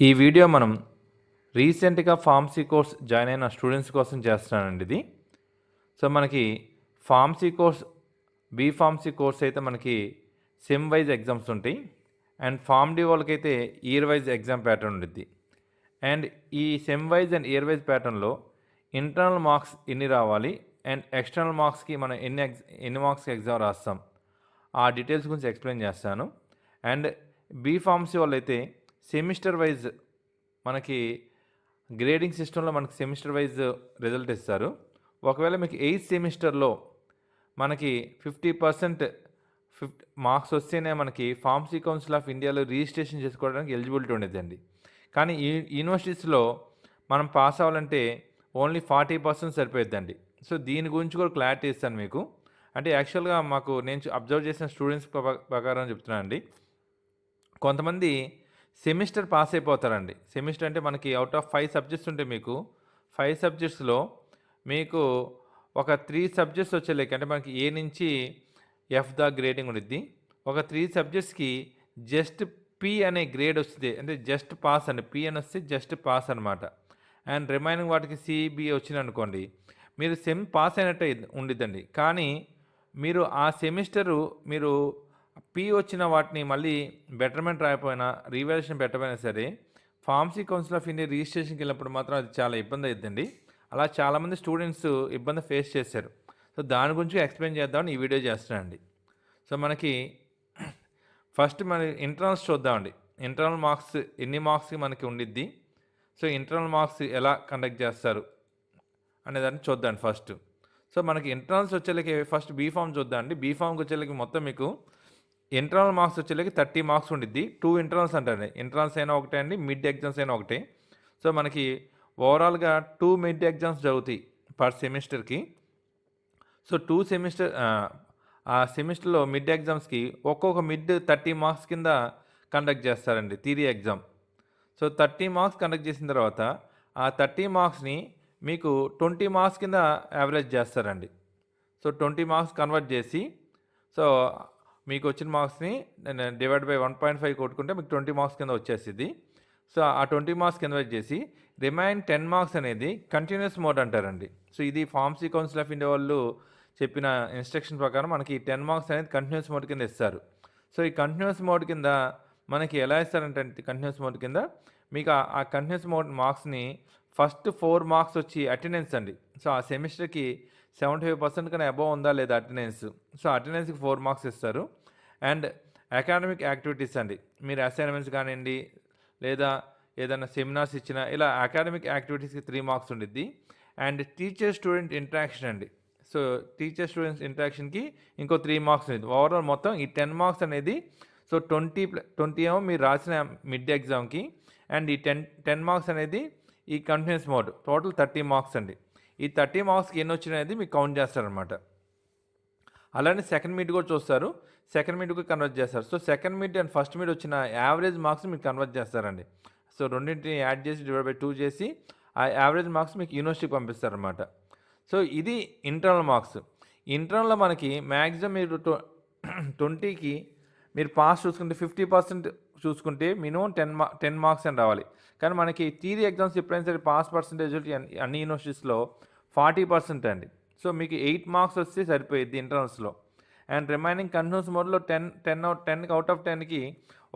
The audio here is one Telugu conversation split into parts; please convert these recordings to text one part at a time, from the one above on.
ఈ వీడియో మనం రీసెంట్గా ఫార్మసీ కోర్స్ జాయిన్ అయిన స్టూడెంట్స్ కోసం చేస్తున్నానండి ఇది. సో మనకి pharmacy course B pharmacy course అయితే మనకి సెమ్ వైజ్ ఎగ్జామ్స్ ఉంటాయి. అండ్ ఫార్మ్ డి వాళ్ళకైతే ఇయర్ వైజ్ ఎగ్జామ్ ప్యాటర్న్ ఉంటుంది అండ్ ఈ sem wise and year wise ప్యాటర్న్లో ఇంటర్నల్ మార్క్స్ ఎన్ని రావాలి? అండ్ ఎక్స్టర్నల్ మార్క్స్కి మనం ఎన్ని ఎగ్జ్ ఎన్ని మార్క్స్కి ఎగ్జామ్ రాస్తాం? ఆ డీటెయిల్స్ గురించి ఎక్స్ప్లెయిన్ చేస్తాను. అండ్ బీ ఫార్మసీ వాళ్ళు అయితే సెమిస్టర్ వైజ్ మనకి గ్రేడింగ్ సిస్టంలో మనకి సెమిస్టర్ వైజ్ రిజల్ట్ ఇస్తారు. ఒకవేళ మీకు ఎయిత్ సెమిస్టర్లో మనకి ఫిఫ్టీ పర్సెంట్ ఫిఫ్టీ మార్క్స్ వస్తేనే మనకి ఫార్మసీ కౌన్సిల్ ఆఫ్ ఇండియాలో రిజిస్ట్రేషన్ చేసుకోవడానికి ఎలిజిబిలిటీ ఉండేదండి. కానీ ఈ యూనివర్సిటీస్లో మనం పాస్ అవ్వాలంటే ఓన్లీ ఫార్టీ పర్సెంట్ సరిపోయిద్దండి. సో దీని గురించి కూడా క్లారిటీ ఇస్తాను మీకు. అంటే యాక్చువల్గా మాకు నేను అబ్జర్వ్ చేసిన స్టూడెంట్స్ ప్రకారం చెప్తున్నాను అండి కొంతమంది సెమిస్టర్ పాస్ అయిపోతారండి. సెమిస్టర్ అంటే మనకి అవుట్ ఆఫ్ ఫైవ్ సబ్జెక్ట్స్ ఉంటాయి మీకు ఫైవ్ సబ్జెక్ట్స్లో మీకు ఒక త్రీ సబ్జెక్ట్స్ వచ్చేలేక అంటే మనకి ఏ నుంచి ఎఫ్ దా గ్రేడింగ్ ఉండిద్ది. ఒక త్రీ సబ్జెక్ట్స్కి జస్ట్ పి అనే గ్రేడ్ వస్తుంది. అంటే జస్ట్ పాస్ అండి. పి అని వస్తే జస్ట్ పాస్ అనమాట అండ్ రిమైనింగ్ వాటికి సిబి వచ్చింది అనుకోండి మీరు సెమ్ పాస్ అయినట్టే ఉండిద్దండి. కానీ మీరు ఆ సెమిస్టరు మీరు పి వచ్చిన వాటిని మళ్ళీ బెటర్మెంట్ రాకపోయినా రీవాల్యుయేషన్ పెట్టపోయినా సరే ఫార్మసీ కౌన్సిల్ ఆఫ్ ఇండియా రిజిస్ట్రేషన్కి వెళ్ళినప్పుడు మాత్రం అది చాలా ఇబ్బంది అవుతుందండి అలా చాలామంది స్టూడెంట్స్ ఇబ్బంది ఫేస్ చేశారు. సో దాని గురించి ఎక్స్ప్లెయిన్ చేద్దామని ఈ వీడియో చేస్తున్నానండి. సో మనకి ఫస్ట్ మన ఇంటర్నల్స్ చూద్దామండి. ఇంటర్నల్ మార్క్స్ ఎన్ని మార్క్స్కి మనకి ఉండిద్ది? సో ఇంటర్నల్ మార్క్స్ ఎలా కండక్ట్ చేస్తారు? అనేదాన్ని చూద్దాం ఫస్ట్ సో మనకి ఇంటర్నల్స్ వచ్చేళ్ళకి ఫస్ట్ బీఫామ్ చూద్దాం అండి బీ ఫామ్కి వచ్చేళ్ళకి మొత్తం మీకు ఇంటర్నల్ మార్క్స్ వచ్చేళ్ళకి థర్టీ మార్క్స్ ఉండిద్ది. టూ ఇంటర్నల్స్ అంటే ఇంటర్నల్స్ అయినా ఒకటే అండి. మిడ్ ఎగ్జామ్స్ అయినా ఒకటే. సో మనకి ఓవరాల్గా టూ మిడ్ ఎగ్జామ్స్ జరుగుతాయి పర్ సెమిస్టర్కి సో టూ సెమిస్టర్ ఆ సెమిస్టర్లో మిడ్ ఎగ్జామ్స్కి ఒక్కొక్క మిడ్ థర్టీ మార్క్స్ కింద కండక్ట్ చేస్తారండి. Theory exam so thirty marks conduct చేసిన తర్వాత ఆ థర్టీ మార్క్స్ని మీకు ట్వంటీ మార్క్స్ కింద యావరేజ్ చేస్తారండి. సో ట్వంటీ మార్క్స్ కన్వర్ట్ చేసి సో మీకు వచ్చిన మార్క్స్ని divide by one point five కొట్టుకుంటే మీకు ట్వంటీ మార్క్స్ కింద వచ్చేసింది సో ఆ ట్వంటీ మార్క్స్ కన్వర్ట్ చేసి రిమైన్ టెన్ మార్క్స్ అనేది కంటిన్యూస్ మోడ్ అంటారండి. సో ఇది ఫార్మసీ కౌన్సిల్ ఆఫ్ ఇండియా వాళ్ళు చెప్పిన ఇన్స్ట్రక్షన్ ప్రకారం మనకి టెన్ మార్క్స్ అనేది కంటిన్యూస్ మోడ్ కింద ఇస్తారు. సో ఈ కంటిన్యూస్ మోడ్ కింద మనకి ఎలా ఇస్తారంటే కంటిన్యూస్ మోడ్ కింద మీకు ఆ కంటిన్యూస్ మోడ్ మార్క్స్ని ఫస్ట్ ఫోర్ మార్క్స్ వచ్చి అటెండెన్స్ అండి. సో ఆ సెమిస్టర్కి సెవెంటీ ఫైవ్ పర్సెంట్ కన్నా అబవ్ ఉందా లేదా అటెండెన్స్? సో అటెండెన్స్కి ఫోర్ మార్క్స్ ఇస్తారు. అండ్ అకాడమిక్ యాక్టివిటీస్ అండి. మీరు అసైన్మెంట్స్ కానివ్వండి లేదా ఏదైనా సెమినార్స్ ఇచ్చినా ఇలా అకాడమిక్ యాక్టివిటీస్కి త్రీ మార్క్స్ ఉండిద్ది. అండ్ టీచర్ స్టూడెంట్ ఇంటరాక్షన్ అండి. సో టీచర్ స్టూడెంట్స్ ఇంటరాక్షన్కి ఇంకో త్రీ మార్క్స్ ఉంది ఓవరాల్ మొత్తం ఈ టెన్ మార్క్స్ అనేది సో ట్వంటీ ట్వంటీ ఏమో మీరు రాసిన మిడ్ ఎగ్జామ్కి అండ్ ఈ టెన్ టెన్ మార్క్స్ అనేది ఈ continuous mode. Total thirty marks అండి. ఈ థర్టీ మార్క్స్కి ఎన్ని వచ్చినాయి మీకు కౌంట్ చేస్తారనమాట అలానే సెకండ్ మీట్ కూడా చూస్తారు. సెకండ్ మీట్ కూడా కన్వర్ట్ చేస్తారు. So second meet and first meet వచ్చిన యావరేజ్ మార్క్స్ మీకు కన్వర్ట్ చేస్తారండి. సో రెండింటిని యాడ్ చేసి డివైడ్ బై టూ చేసి ఆ యావరేజ్ మార్క్స్ మీకు యూనివర్సిటీకి పంపిస్తారనమాట సో ఇది ఇంటర్నల్ మార్క్స్ ఇంటర్నల్లో మనకి మ్యాక్సిమం మీరు ట్వంటీకి మీరు పాస్ చూసుకుంటే ఫిఫ్టీ పర్సెంట్ చూసుకుంటే మినిమం టెన్ మా టెన్ మార్క్స్ అని రావాలి. కానీ మనకి థీరీ ఎగ్జామ్స్ ఎప్పుడైనా సరే పాస్ పర్సెంటేజ్ అన్ని యూనివర్సిటీస్లో ఫార్టీ పర్సెంట్ అండి. సో మీకు ఎయిట్ మార్క్స్ వస్తే సరిపోయింది ఇంటర్నల్స్లో. అండ్ రిమైనింగ్ కంటిన్యూస్ మోడ్లో టెన్ టెన్ అవుట్ టెన్కి అవుట్ ఆఫ్ టెన్కి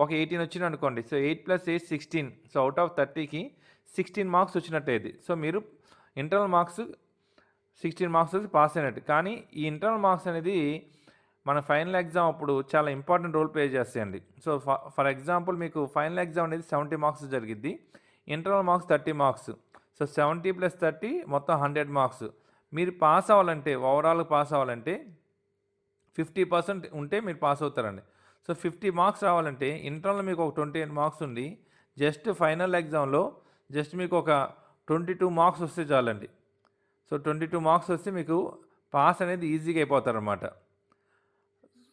ఒక ఎయిటీన్ వచ్చింది అనుకోండి. So eight plus eight sixteen. So out of థర్టీకి సిక్స్టీన్ మార్క్స్ వచ్చినట్టేది. సో మీరు ఇంటర్నల్ మార్క్స్ సిక్స్టీన్ మార్క్స్ వచ్చి పాస్ అయినట్టు. కానీ ఈ ఇంటర్నల్ మార్క్స్ అనేది మన ఫైనల్ ఎగ్జామ్ అప్పుడు చాలా ఇంపార్టెంట్ రోల్ ప్లే చేస్తాయండి. సో ఫర్ ఎగ్జాంపుల్ మీకు ఫైనల్ ఎగ్జామ్ అనేది సెవెంటీ మార్క్స్ జరిగిద్ది. Internal marks thirty marks so seventy plus thirty మొత్తం హండ్రెడ్ మార్క్స్ మీరు పాస్ అవ్వాలంటే ఓవరాల్ పాస్ అవ్వాలంటే ఫిఫ్టీ పర్సెంట్ ఉంటే మీరు పాస్ అవుతారండి. సో ఫిఫ్టీ మార్క్స్ రావాలంటే ఇంటర్నల్ మీకు ఒక ట్వంటీ ఎయిట్ మార్క్స్ ఉంది జస్ట్ ఫైనల్ ఎగ్జామ్లో జస్ట్ మీకు ఒక ట్వంటీ టూ మార్క్స్ వస్తే చాలండి. సో ట్వంటీ టూ మార్క్స్ వస్తే మీకు పాస్ అనేది ఈజీగా అయిపోతారనమాట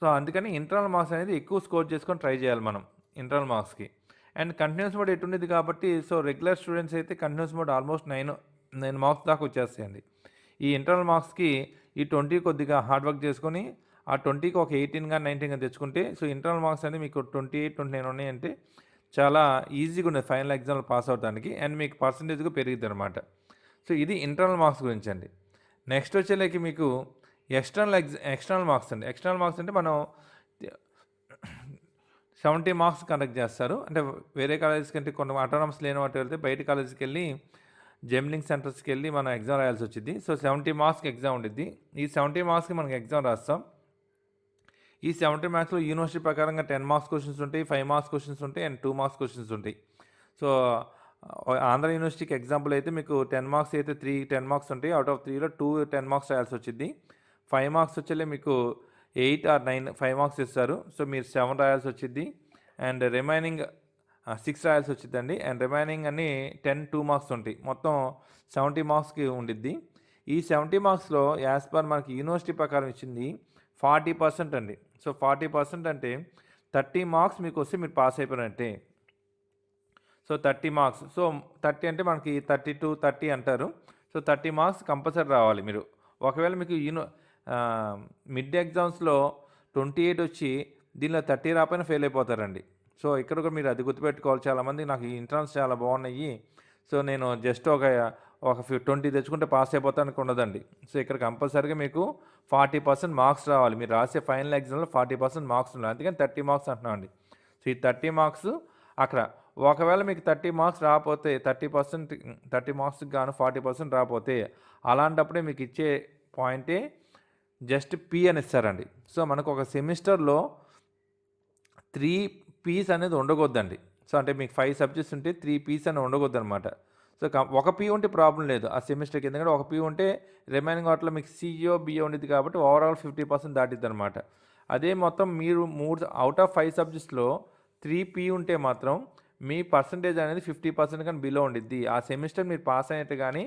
సో అందుకని ఇంటర్నల్ మార్క్స్ అనేది ఎక్కువ స్కోర్ చేసుకొని ట్రై చేయాలి మనం ఇంటర్నల్ మార్క్స్కి. అండ్ కంటిన్యూస్ మోడ్ ఎటుండేది కాబట్టి సో రెగ్యులర్ స్టూడెంట్స్ అయితే continuous mode almost nine nine marks దాకా వచ్చేస్తాయండి. ఈ ఇంటర్నల్ మార్క్స్కి ఈ ట్వంటీ కొద్దిగా హార్డ్ వర్క్ చేసుకొని ఆ ట్వంటీకి ఒక ఎయిటీన్ కానీ నైన్టీన్ కానీ తెచ్చుకుంటే సో ఇంటర్నల్ మార్క్స్ అనేది మీకు ట్వంటీ ఎయిట్ ట్వంటీ నైన్ ఉన్నాయంటే చాలా ఈజీగా ఉండేది ఫైనల్ ఎగ్జామ్లో పాస్ అవడానికి అండ్ మీకు పర్సంటేజ్ కూడా పెరిగిద్ది అనమాట సో ఇది ఇంటర్నల్ మార్క్స్ గురించి అండి నెక్స్ట్ వచ్చేలేకి మీకు ఎక్స్టర్నల్ ఎగ్జా ఎక్స్టర్నల్ మార్క్స్ అండి. ఎక్స్టర్నల్ మార్క్స్ అంటే మనం సెవెంటీ మార్క్స్ కండక్ట్ చేస్తారు. అంటే వేరే కాలేజెస్ కంటే కొన్ని అటానమస్ లేని వాటి వెళ్తే బయట కాలేజీకి వెళ్ళి జెమ్లింగ్ సెంటర్స్కి వెళ్ళి మనం ఎగ్జామ్ రాయాల్సి వచ్చింది సో సెవెంటీ మార్క్స్కి ఎగ్జామ్ ఉండిద్ది. ఈ సెవెంటీ మార్క్స్కి మనకి ఎగ్జామ్ రాస్తాం. ఈ సెవెంటీ మార్క్స్లో యూనివర్సిటీ ప్రకారంగా టెన్ మార్క్స్ క్వశ్చన్స్ ఉంటాయి ఫైవ్ మార్క్స్ క్వశ్చన్స్ ఉంటాయి అండ్ టూ మార్క్స్ క్వశ్చన్స్ ఉంటాయి. సో ఆంధ్ర యూనివర్సిటీకి ఎగ్జాంపుల్ అయితే మీకు టెన్ మార్క్స్ అయితే త్రీ టెన్ మార్క్స్ ఉంటాయి. అవుట్ ఆఫ్ త్రీలో టూ టెన్ మార్క్స్ రాయాల్సి వచ్చింది ఫైవ్ మార్క్స్ వచ్చేలే మీకు eight or nine five marks ఇస్తారు. సో మీరు సెవెన్ రాయాల్సి వచ్చింది అండ్ రిమైనింగ్ సిక్స్ రాయాల్సి వచ్చిందండి అండ్ రిమైనింగ్ అన్ని టెన్ టూ మార్క్స్ ఉంటాయి. మొత్తం సెవెంటీ మార్క్స్కి ఉండిద్ది. ఈ సెవెంటీ మార్క్స్లో యాజ్ పర్ మనకి యూనివర్సిటీ ప్రకారం ఇచ్చింది ఫార్టీ పర్సెంట్ అండి. సో ఫార్టీ పర్సెంట్ అంటే థర్టీ మార్క్స్ మీకు వస్తే మీరు పాస్ అయిపోయినట్టే. So thirty marks so thirty అంటే మనకి థర్టీ టు థర్టీ అంటారు. సో థర్టీ మార్క్స్ కంపల్సరీ రావాలి మీరు. ఒకవేళ మీకు యూనివర్ మిడ్ ఎగ్జామ్స్లో ట్వంటీ ఎయిట్ వచ్చి దీనిలో థర్టీ రాపైన ఫెయిల్ అయిపోతారండి. సో ఇక్కడ కూడా మీరు అది గుర్తుపెట్టుకోవాలి. చాలామంది నాకు ఈ ఇంట్రన్స్ చాలా బాగున్నాయి. సో నేను జస్ట్ ఒక ఒక ఫిఫ్ ట్వంటీ తెచ్చుకుంటే పాస్ అయిపోతానికి ఉండదండి. సో ఇక్కడ కంపల్సరీగా మీకు ఫార్టీ పర్సెంట్ మార్క్స్ రావాలి. మీరు రాసే ఫైనల్ ఎగ్జామ్లో ఫార్టీ పర్సెంట్ మార్క్స్ ఉండాలి. అందుకని థర్టీ మార్క్స్ అంటున్నామండి. సో ఈ థర్టీ మార్క్స్ అక్కడ ఒకవేళ మీకు థర్టీ మార్క్స్ రాకపోతే థర్టీ పర్సెంట్ థర్టీ మార్క్స్కి గాను ఫార్టీ పర్సెంట్ రాకపోతే అలాంటప్పుడే మీకు ఇచ్చే పాయింటే జస్ట్ పీ అని ఇస్తారండి. సో మనకు ఒక సెమిస్టర్లో త్రీ పీస్ అనేది ఉండకూడదండి. సో అంటే మీకు ఫైవ్ సబ్జెక్ట్స్ ఉంటే త్రీ పీస్ అని ఉండకూడదు అనమాట సో ఒక పీ ఉంటే ప్రాబ్లం లేదు ఆ సెమిస్టర్కి ఎందుకంటే ఒక పీ ఉంటే రిమైనింగ్ వాటిలో మీకు సిఇఓ బిఏ e, e ఉండేది కాబట్టి ఓవరాల్ ఫిఫ్టీ పర్సెంట్ దాటిద్ది అనమాట అదే మొత్తం మీరు మూడు అవుట్ ఆఫ్ ఫైవ్ సబ్జెక్ట్స్లో త్రీ పీ ఉంటే మాత్రం మీ పర్సంటేజ్ అనేది ఫిఫ్టీ పర్సెంట్ కానీ బిలో ఉండిద్ది ఆ సెమిస్టర్ మీరు పాస్ అయినట్టు కానీ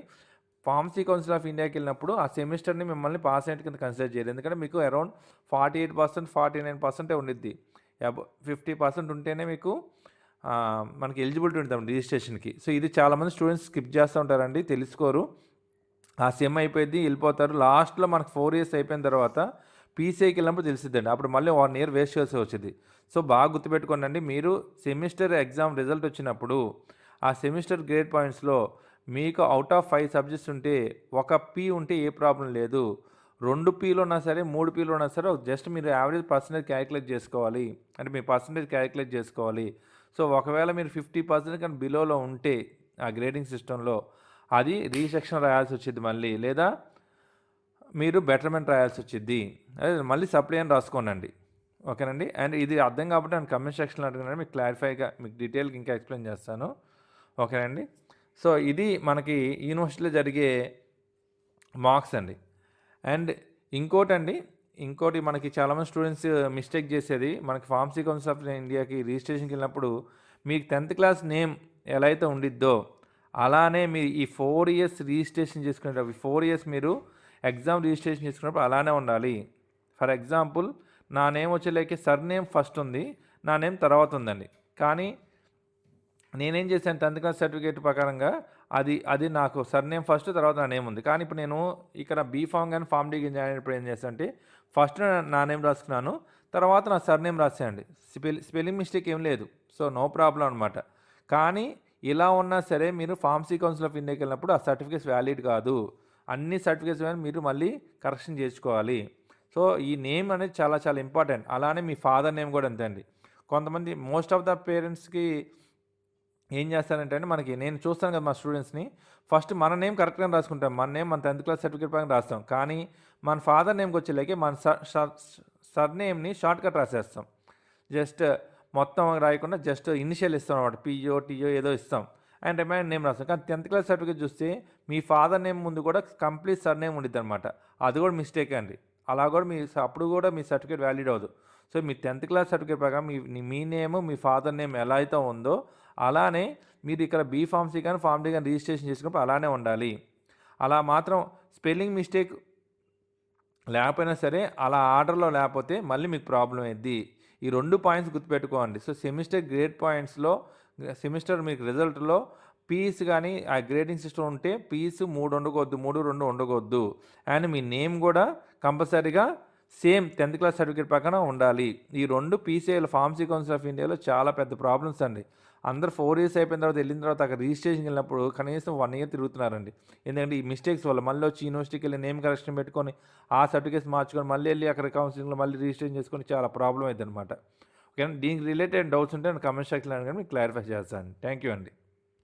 ఫార్మసీ కౌన్సిల్ ఆఫ్ ఇండియాకి వెళ్ళినప్పుడు ఆ సెమిస్టర్ని మిమ్మల్ని పాస్ అయినట్టు కింద కన్సిడర్ చేయరు. ఎందుకంటే మీకు around forty eight percent forty nine పర్సెంటే ఉండిద్ది. ఫిఫ్టీ పర్సెంట్ ఉంటేనే మీకు మనకి ఎలిజిబిలిటీ ఉంటుంది రిజిస్ట్రేషన్కి. సో ఇది చాలామంది స్టూడెంట్స్ స్కిప్ చేస్తూ ఉంటారండి తెలుసుకోరు. ఆ సెమ్ అయిపోయింది వెళ్ళిపోతారు. లాస్ట్లో మనకు ఫోర్ ఇయర్స్ అయిపోయిన తర్వాత పీసీఐకి వెళ్ళినప్పుడు తెలిసిద్దండి. అప్పుడు మళ్ళీ వన్ ఇయర్ వేస్ట్ చేయాల్సి వచ్చింది సో బాగా గుర్తుపెట్టుకోండి మీరు సెమిస్టర్ ఎగ్జామ్ రిజల్ట్ వచ్చినప్పుడు ఆ సెమిస్టర్ గ్రేడ్ పాయింట్స్లో మీకు అవుట్ ఆఫ్ ఫైవ్ సబ్జెక్ట్స్ ఉంటే ఒక పీ ఉంటే ఏ ప్రాబ్లం లేదు. రెండు పీలు ఉన్నా సరే మూడు పీలు ఉన్నా సరే జస్ట్ మీరు యావరేజ్ పర్సంటేజ్ క్యాలిక్యులేట్ చేసుకోవాలి. అంటే మీ పర్సంటేజ్ క్యాలిక్యులేట్ చేసుకోవాలి. సో ఒకవేళ మీరు ఫిఫ్టీ పర్సెంట్ కానీ బిలోలో ఉంటే ఆ గ్రేడింగ్ సిస్టంలో అది రీసెక్షన్ రాయాల్సి వచ్చింది మళ్ళీ. లేదా మీరు బెటర్మెంట్ రాయాల్సి వచ్చింది అదే మళ్ళీ సప్లై అని రాసుకోనండి. ఓకేనండి? అండ్ ఇది అర్థం కాబట్టి నేను కమెంట్ సెక్షన్లో అడిగినాను మీకు క్లారిఫైగా మీకు డీటెయిల్గా ఇంకా ఎక్స్ప్లెయిన్ చేస్తాను. ఓకేనండి? సో ఇది మనకి యూనివర్సిటీలో జరిగే మార్క్స్ అండి. అండ్ ఇంకోటి అండి ఇంకోటి మనకి చాలామంది స్టూడెంట్స్ మిస్టేక్ చేసేది మనకి ఫార్మసీ కౌన్సిల్ ఆఫ్ ఇండియాకి రిజిస్ట్రేషన్కి వెళ్ళినప్పుడు మీకు టెన్త్ క్లాస్ నేమ్ ఎలా అయితే ఉండిద్దో అలానే మీరు ఈ ఫోర్ ఇయర్స్ రిజిస్ట్రేషన్ చేసుకునేటప్పుడు ఫోర్ ఇయర్స్ మీరు ఎగ్జామ్ రిజిస్ట్రేషన్ చేసుకున్నప్పుడు అలానే ఉండాలి. ఫర్ ఎగ్జాంపుల్ నా నేమ్ వచ్చేలేకి సర్ నేమ్ ఫస్ట్ ఉంది నా నేమ్ తర్వాత ఉందండి. కానీ నేనేం చేశాను టెన్త్ క్లాస్ సర్టిఫికేట్ ప్రకారంగా అది అది నాకు సర్నేమ్ ఫస్ట్ తర్వాత నా నేమ్ ఉంది. కానీ ఇప్పుడు నేను ఇక్కడ బీ ఫామ్ కానీ ఫామ్ డీ జాయిన్ అయినప్పుడు ఏం చేస్తాను అంటే ఫస్ట్ నా నేమ్ రాసుకున్నాను. తర్వాత నా సర్నేమ్ రాసేయండి. స్పెల్ స్పెల్లింగ్ మిస్టేక్ ఏం లేదు. సో నో ప్రాబ్లం అనమాట కానీ ఇలా ఉన్నా సరే మీరు ఫార్మసీ కౌన్సిల్ ఆఫ్ ఇండియాకి వెళ్ళినప్పుడు ఆ సర్టిఫికేట్స్ వ్యాలిడ్ కాదు. అన్ని సర్టిఫికేట్స్ కానీ మీరు మళ్ళీ కరెక్షన్ చేసుకోవాలి. సో ఈ నేమ్ అనేది చాలా చాలా ఇంపార్టెంట్. అలానే మీ ఫాదర్ నేమ్ కూడా అంతే అండి. కొంతమంది మోస్ట్ ఆఫ్ ద పేరెంట్స్కి ఏం చేస్తారంటే అండి మనకి నేను చూస్తాను కదా మా స్టూడెంట్స్ని. ఫస్ట్ మన నేమ్ కరెక్ట్గా రాసుకుంటాం. మన నేమ్ మన టెన్త్ క్లాస్ సర్టిఫికేట్ పైన రాస్తాం. కానీ మన ఫాదర్ నేమ్కి వచ్చేలాగే మన సర్ నేమ్ని షార్ట్ కట్ రాసేస్తాం. జస్ట్ మొత్తం రాయకుండా జస్ట్ ఇనిషియల్ ఇస్తాం అనమాట పిఓ టీఓ ఏదో ఇస్తాం. అండ్ రిమైండ్ నేమ్ రాస్తాం. కానీ టెన్త్ క్లాస్ సర్టిఫికేట్ చూస్తే మీ ఫాదర్ నేమ్ ముందు కూడా కంప్లీట్ సర్ నేమ్ ఉండిద్ది అనమాట అది కూడా మిస్టేక్ అండి. అలా కూడా మీ అప్పుడు కూడా మీ సర్టిఫికేట్ వ్యాలిడ్ అవ్వదు. సో మీ టెన్త్ క్లాస్ సర్టిఫికేట్ ప్రకారం మీ మీ నేమ్ మీ ఫాదర్ నేమ్ ఎలా అయితే ఉందో అలానే మీరు ఇక్కడ బీ ఫార్మసీ కానీ ఫార్మ్ కానీ రిజిస్ట్రేషన్ చేసుకున్నప్పుడు అలానే ఉండాలి. అలా మాత్రం స్పెల్లింగ్ మిస్టేక్ లేకపోయినా సరే అలా ఆర్డర్లో లేకపోతే మళ్ళీ మీకు ప్రాబ్లం అయింది ఈ రెండు పాయింట్స్ గుర్తుపెట్టుకోండి. సో సెమిస్టర్ గ్రేడ్ పాయింట్స్లో సెమిస్టర్ మీకు రిజల్ట్లో పీస్ కానీ ఆ గ్రేడింగ్ సిస్టమ్ ఉంటే పీస్ మూడు ఉండకూడదు మూడు రెండు ఉండకూడదు అండ్ మీ నేమ్ కూడా కంపల్సరీగా సేమ్ టెన్త్ క్లాస్ సర్టిఫికేట్ ప్రకారం ఉండాలి. ఈ రెండు పీసీఐలు ఫార్మసీ కౌన్సిల్ ఆఫ్ ఇండియాలో చాలా పెద్ద ప్రాబ్లమ్స్ అండి. అందరు ఫోర్ ఇయర్స్ అయిపోయిన తర్వాత వెళ్ళిన తర్వాత అక్కడ రిజిస్ట్రేషన్కి వెళ్ళినప్పుడు కనీసం వన్ ఇయర్ తిరుగుతున్నారండి. ఎందుకంటే ఈ మిస్టేక్స్ వల్ల మళ్ళీ వచ్చి యూనివర్సిటీకి వెళ్ళి నేమ్ కరెక్షన్ పెట్టుకొని ఆ సర్టిఫికేట్స్ మార్చుకొని మళ్ళీ వెళ్ళి అక్కడ కౌన్సిలింగ్లో మళ్ళీ రిజిస్ట్రేషన్ చేసుకొని చాలా ప్రాబ్లం అవుతుంది అనమాట ఓకే దీనికి రిలేటెడ్ డౌట్స్ ఉంటే నేను కమెంట్ సెక్షన్లో మీకు క్లారిఫై చేస్తాను. థ్యాంక్ యూ అండి.